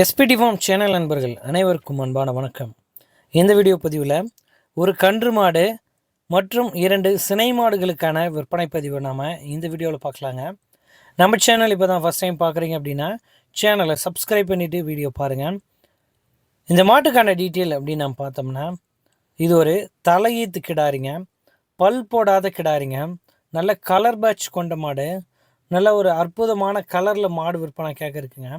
SPD form channel நண்பர்கள் அனைவருக்கும் அன்பான வணக்கம். இந்த வீடியோ பதிவில் ஒரு கன்று மாடு மற்றும் இரண்டு சினை மாடுகளுக்கான விற்பனை பதிவை நாம் இந்த வீடியோவில் பார்க்கலாங்க. நம்ம சேனல் இப்போ தான் ஃபஸ்ட் டைம் பார்க்குறீங்க அப்படின்னா சேனலை சப்ஸ்கிரைப் பண்ணிவிட்டு வீடியோ பாருங்கள் இந்த மாட்டுக்கான டீட்டெயில் அப்படின்னு நம்ம பார்த்தோம்னா இது ஒரு தலையீத்து கிடாரிங்க. பல் போடாத கிடாரிங்க. நல்ல கலர் பேட்ச் கொண்ட மாடு. நல்ல ஒரு அற்புதமான கலரில் மாடு விற்பனை இருக்குங்க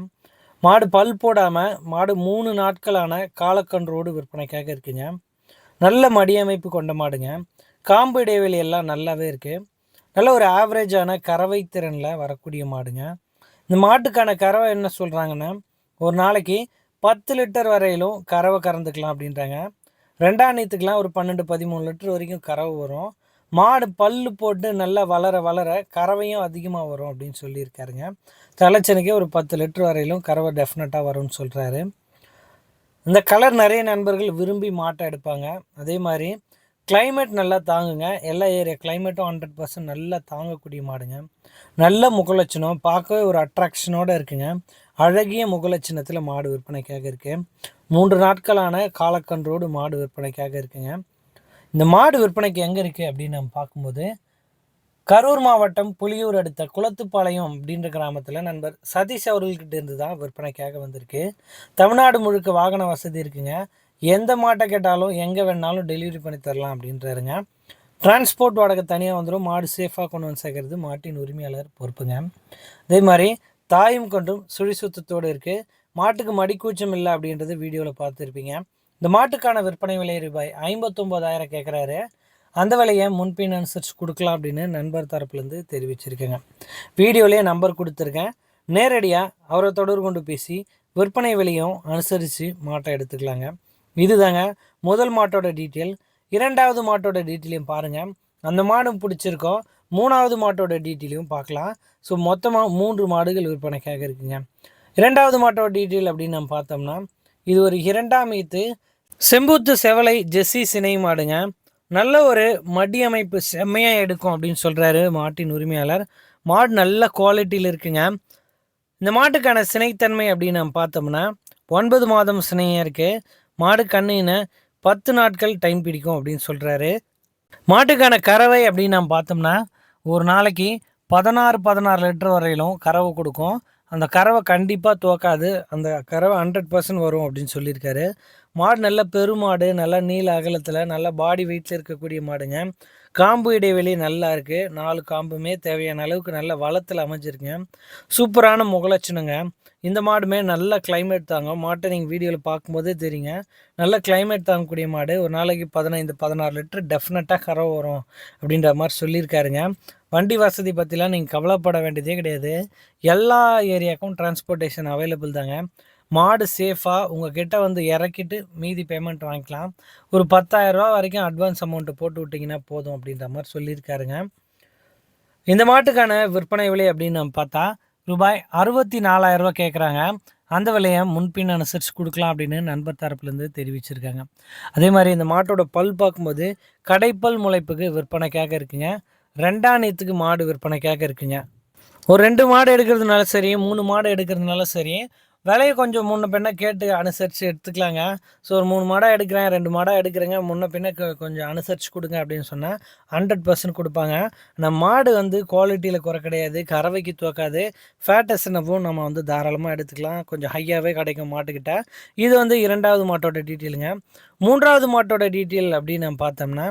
மாடு பல் போடாமல் மாடு மூணு நாட்களான காலக்கன்றோடு விற்பனைக்காக இருக்குங்க. நல்ல மடியமைப்பு கொண்ட மாடுங்க. காம்பு இடைவெளி எல்லாம் நல்லாவே இருக்குது நல்ல ஒரு ஆவரேஜான கறவை திறனில் வரக்கூடிய மாடுங்க. இந்த மாட்டுக்கான கறவை என்ன சொல்கிறாங்கன்னா ஒரு நாளைக்கு பத்து லிட்டர் வரையிலும் கறவை கறந்துக்கலாம் அப்படின்றாங்க. ரெண்டாம் நீத்துக்கெலாம் ஒரு பன்னெண்டு பதிமூணு லிட்டர் வரைக்கும் கறவை வரும். மாடு பல்லு போட்டு நல்லா வளர வளர கறவையும் அதிகமாக வரும் அப்படின்னு சொல்லியிருக்காருங்க. தலைச்சனுக்கே ஒரு பத்து லிட்டர் வரையிலும் கறவை டெஃபினட்டாக வரும்னு சொல்கிறாரு இந்த கலர் நிறைய நண்பர்கள் விரும்பி மாட்டை எடுப்பாங்க. அதே மாதிரி கிளைமேட் நல்லா தாங்குங்க. எல்லா ஏரியா கிளைமேட்டும் ஹண்ட்ரட் பர்சன்ட் நல்லா தாங்கக்கூடிய மாடுங்க. நல்ல முகலட்சணம் பார்க்கவே ஒரு அட்ராக்ஷனோடு இருக்குங்க. அழகிய முகலட்சணத்தில் மாடு விற்பனைக்காக இருக்குது மூன்று நாட்களான காலக்கன்றோடு மாடு விற்பனைக்காக இருக்குங்க. இந்த மாடு விற்பனைக்கு எங்கே இருக்குது அப்படின்னு நம்ம பார்க்கும்போது கரூர் மாவட்டம் புலியூர் அடுத்த குளத்துப்பாளையம் அப்படின்ற கிராமத்தில் நண்பர் சதீஷ் அவர்கள்கிட்ட இருந்து தான் விற்பனைக்காக வந்திருக்கு. தமிழ்நாடு முழுக்க வாகன வசதி இருக்குங்க. எந்த மாட்டை கேட்டாலும் எங்கே வேணாலும் டெலிவரி பண்ணி தரலாம் அப்படின்றாருங்க. டிரான்ஸ்போர்ட் வாடகை தனியாக வந்துடும் மாடு சேஃபாக கொண்டு வந்து சேர்க்கறது மாட்டின் உரிமையாளர் பொறுப்புங்க. அதே மாதிரி தாயும் கொண்டும் சுழி சுத்தத்தோடு இருக்குது மாட்டுக்கு மடிக்கூச்சம் இல்லை அப்படின்றது வீடியோவில் பார்த்துருப்பீங்க. இந்த மாட்டுக்கான விற்பனை விலை ரூபாய் ஐம்பத்தொம்போதாயிரம் கேட்குறாரு அந்த விலையை முன்பின் அனுசரித்து கொடுக்கலாம் அப்படின்னு நண்பர் தரப்புலேருந்து தெரிவிச்சிருக்கேங்க. வீடியோலேயே நம்பர் கொடுத்துருக்கேன். நேரடியாக அவரை தொடர்பு கொண்டு பேசி விற்பனை விலையும் அனுசரித்து மாட்டை எடுத்துக்கலாங்க. இதுதாங்க முதல் மாட்டோட டீட்டெயில் இரண்டாவது மாட்டோட டீட்டெயிலையும் பாருங்கள் அந்த மாடும் பிடிச்சிருக்கோம் மூணாவது மாட்டோட டீட்டெயிலையும் பார்க்கலாம். ஸோ மொத்தமாக மூன்று மாடுகள் விற்பனைக்காக இருக்குங்க. இரண்டாவது மாட்டோட டீட்டெயில் அப்படின்னு நம்ம பார்த்தோம்னா இது ஒரு இரண்டாம் ஈத்து. செம்பூத்து செவலை ஜெஸ்ஸி சினை மாடுங்க நல்ல ஒரு மடி அமைப்பு செம்மையாக எடுக்கும் அப்படின்னு சொல்கிறாரு மாட்டின் உரிமையாளர். மாடு நல்ல குவாலிட்டியில் இருக்குங்க. இந்த மாட்டுக்கான சினைத்தன்மை அப்படின்னு நம்ம பார்த்தோம்னா ஒன்பது மாதம் சினையாக இருக்குது மாடு கண்ணின்னு பத்து நாட்கள் டைம் பிடிக்கும் அப்படின்னு சொல்கிறாரு மாட்டுக்கான கறவை அப்படின்னு நம்ம பார்த்தோம்னா ஒரு நாளைக்கு பதினாறு பதினாறு லிட்டர் வரையிலும் கறவை கொடுக்கும். அந்த கறவை கண்டிப்பாக துவக்காது. அந்த கறவை ஹண்ட்ரட் பர்சன்ட் வரும் அப்படின்னு சொல்லியிருக்காரு. மாடு நல்ல பெருமாடு நல்லா நீல அகலத்தில் நல்ல பாடி வெயிட்டில் இருக்கக்கூடிய மாடுங்க. காம்பு இடைவெளி நல்லா இருக்குது நாலு காம்புமே தேவையான அளவுக்கு நல்ல வளத்தில் அமைஞ்சிருக்குங்க. சூப்பரான முகலட்சணங்க. இந்த மாடுமே நல்ல கிளைமேட் தாங்க மாட்டை நீங்கள் வீடியோவில் பார்க்கும்போதே தெரியுங்க. நல்ல கிளைமேட் தாங்கக்கூடிய மாடு. ஒரு நாளைக்கு பதினைந்து பதினாறு லிட்டர் டெஃபினட்டாக கரை வரும் அப்படின்ற மாதிரி சொல்லியிருக்காருங்க. வண்டி வசதி பற்றிலாம் நீங்கள் கவலைப்பட வேண்டியதே கிடையாது. எல்லா ஏரியாவுக்கும் டிரான்ஸ்போர்ட்டேஷன் அவைலபிள் தாங்க. மாடு சேஃபாக உங்கள் கிட்ட வந்து இறக்கிட்டு மீதி பேமெண்ட் வாங்கிக்கலாம். ஒரு பத்தாயிரரூபா வரைக்கும் அட்வான்ஸ் அமௌண்ட்டு போட்டு விட்டிங்கன்னா போதும் அப்படின்ற மாதிரி சொல்லியிருக்காருங்க. இந்த மாட்டுக்கான விற்பனை விலை அப்படின்னு நம்ம பார்த்தா ரூபாய் அறுபத்தி நாலாயிரரூபா கேட்குறாங்க அந்த விலையை முன்பின் அனுசரித்து கொடுக்கலாம் அப்படின்னு நண்பர் தரப்புலேருந்து தெரிவிச்சிருக்காங்க. அதே மாதிரி இந்த மாட்டோட பல் பார்க்கும்போது கடைப்பல் முளைப்புக்கு விற்பனைக்காக இருக்குங்க. ரெண்டாணியத்துக்கு மாடு விற்பனைக்காக இருக்குங்க. ஒரு ரெண்டு மாடு எடுக்கிறதுனால சரி மூணு மாடு எடுக்கிறதுனால சரி விலையை கொஞ்சம் முன்ன பின்ன கேட்டு அனுசரித்து எடுத்துக்கலாங்க. ஸோ ஒரு மூணு மாடாக எடுக்கிறேன் ரெண்டு மாடாக எடுக்கிறேங்க. முன்ன பின்ன கொஞ்சம் அனுசரித்து கொடுங்க அப்படின்னு சொன்னால் ஹண்ட்ரட் பர்சன்ட் கொடுப்பாங்க. நம்ம மாடு வந்து குவாலிட்டியில் குறை கிடையாது கறவைக்கு துவக்காது ஃபேட்டஸ்னவும் நம்ம வந்து தாராளமாக எடுத்துக்கலாம். கொஞ்சம் ஹையாகவே கிடைக்கும் மாட்டுக்கிட்ட. இது வந்து இரண்டாவது மாட்டோட டீட்டெயிலுங்க மூன்றாவது மாட்டோட டீட்டெயில் அப்படின்னு நம்ம பார்த்தோம்னா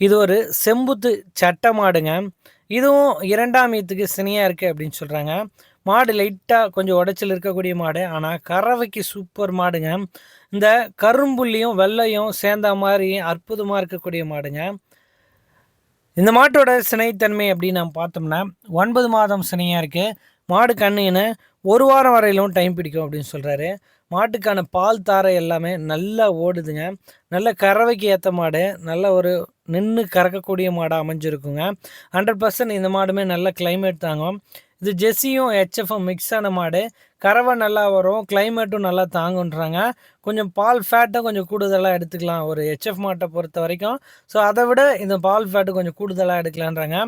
இது ஒரு செம்புத்து சட்டை மாடுங்க. இதுவும் இரண்டாம் ஈத்துக்கு சினியாக இருக்குது அப்படின்னு சொல்கிறாங்க மாடு லைட்டாக கொஞ்சம் உடைச்சல் இருக்கக்கூடிய மாடு. ஆனால் கறவைக்கு சூப்பர் மாடுங்க. இந்த கரும்புள்ளியும் வெள்ளையும் சேர்ந்த மாதிரி அற்புதமாக இருக்கக்கூடிய மாடுங்க. இந்த மாட்டோட சினைத்தன்மை அப்படின்னு நம்ம பார்த்தோம்னா ஒன்பது மாதம் சினையாக இருக்குது மாடு கண்ணுன்னு ஒரு வாரம் வரையிலும் டைம் பிடிக்கும் அப்படின்னு சொல்கிறாரு மாட்டுக்கான பால் தாரை எல்லாமே நல்லா ஓடுதுங்க. நல்ல கறவைக்கு ஏற்ற மாடு. நல்ல ஒரு நின்று கறக்கக்கூடிய மாடாக அமைஞ்சிருக்குங்க. ஹண்ட்ரட் பர்சன்ட் இந்த மாடுமே நல்ல கிளைமேட் தாங்கும் இது ஜெஸ்ஸியும் ஹெச்எஃப்பும் மிக்ஸ் ஆன மாடு. கறவை நல்லா வரும் கிளைமேட்டும் நல்லா தாங்குன்றாங்க கொஞ்சம் பால் ஃபேட்டும் கொஞ்சம் கூடுதலாக எடுத்துக்கலாம் ஒரு ஹெச்எஃப் மாட்டை பொறுத்த வரைக்கும். ஸோ அதை விட இந்த பால் ஃபேட்டு கொஞ்சம் கூடுதலாக எடுக்கலான்றாங்க.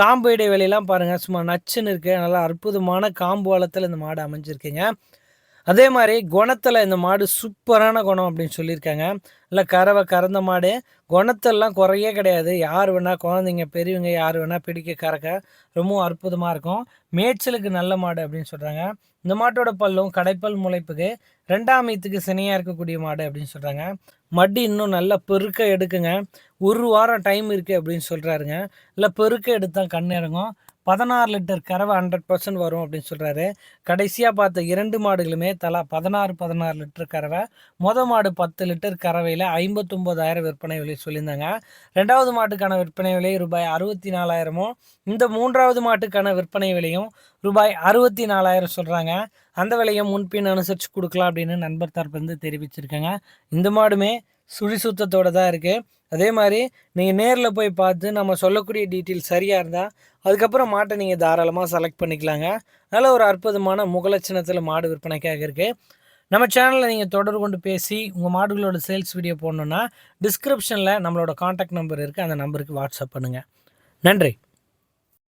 காம்பு இடைவெளியெலாம் பாருங்கள் சும்மா நச்சுன்னு இருக்குது நல்லா அற்புதமான காம்பு வளத்தில் இந்த மாடு அமைஞ்சிருக்குங்க. அதே மாதிரி குணத்தில் இந்த மாடு சூப்பரான குணம் அப்படின்னு சொல்லியிருக்காங்க. இல்லை கறவை கறந்த மாடு குணத்தெல்லாம் குறையே கிடையாது. யார் வேணால் குழந்தைங்க பெரியவங்க யார் வேணால் பிடிக்க கறக்க ரொம்பவும் அற்புதமாக இருக்கும். மேய்ச்சலுக்கு நல்ல மாடு அப்படின்னு சொல்கிறாங்க இந்த மாட்டோட பல்லும் கடைப்பல் முளைப்புக்கு ரெண்டாம் ஈத்துக்கு சினையாக இருக்கக்கூடிய மாடு அப்படின்னு சொல்கிறாங்க மடி இன்னும் நல்லா பெருக்க எடுக்குங்க. ஒரு வாரம் டைம் இருக்குது அப்படின்னு சொல்கிறாருங்க இல்லை பெருக்க எடுத்தால் கண் இறங்கும். பதினாறு லிட்டர் கறவை ஹண்ட்ரட் பர்சன்ட் வரும் அப்படின்னு சொல்கிறாரு கடைசியாக பார்த்த இரண்டு மாடுகளுமே தலா பதினாறு பதினாறு லிட்டர் கறவை மொத மாடு பத்து லிட்டர் கறவையில் ஐம்பத்தொம்போதாயிரம் விற்பனை விலை சொல்லியிருந்தாங்க. ரெண்டாவது மாட்டுக்கான விற்பனை விலை ரூபாய் அறுபத்தி நாலாயிரமும் இந்த மூன்றாவது மாட்டுக்கான விற்பனை விலையும் ரூபாய் அறுபத்தி நாலாயிரம் சொல்கிறாங்க அந்த விலையை முன்பின் அனுசரித்து கொடுக்கலாம் அப்படின்னு நண்பர் தரப்பு வந்து தெரிவிச்சிருக்காங்க. இந்த மாடுமே சுழி சுத்தத்தோடு தான் இருக்குது அதே மாதிரி நீங்கள் நேரில் போய் பார்த்து நம்ம சொல்லக்கூடிய டீட்டெயில் சரியாக இருந்தால் அதுக்கப்புறம் மாட்டை நீங்கள் தாராளமாக செலக்ட் பண்ணிக்கலாங்க. நல்ல ஒரு அற்புதமான முகலட்சணத்தில் மாடு விற்பனைக்காக இருக்குது நம்ம சேனலில் நீங்கள் தொடர்பு கொண்டு பேசி உங்கள் மாடுகளோட சேல்ஸ் வீடியோ போடணுன்னா டிஸ்கிரிப்ஷனில் நம்மளோட காண்டாக்ட் நம்பர் இருக்குது அந்த நம்பருக்கு வாட்ஸ்அப் பண்ணுங்கள் நன்றி.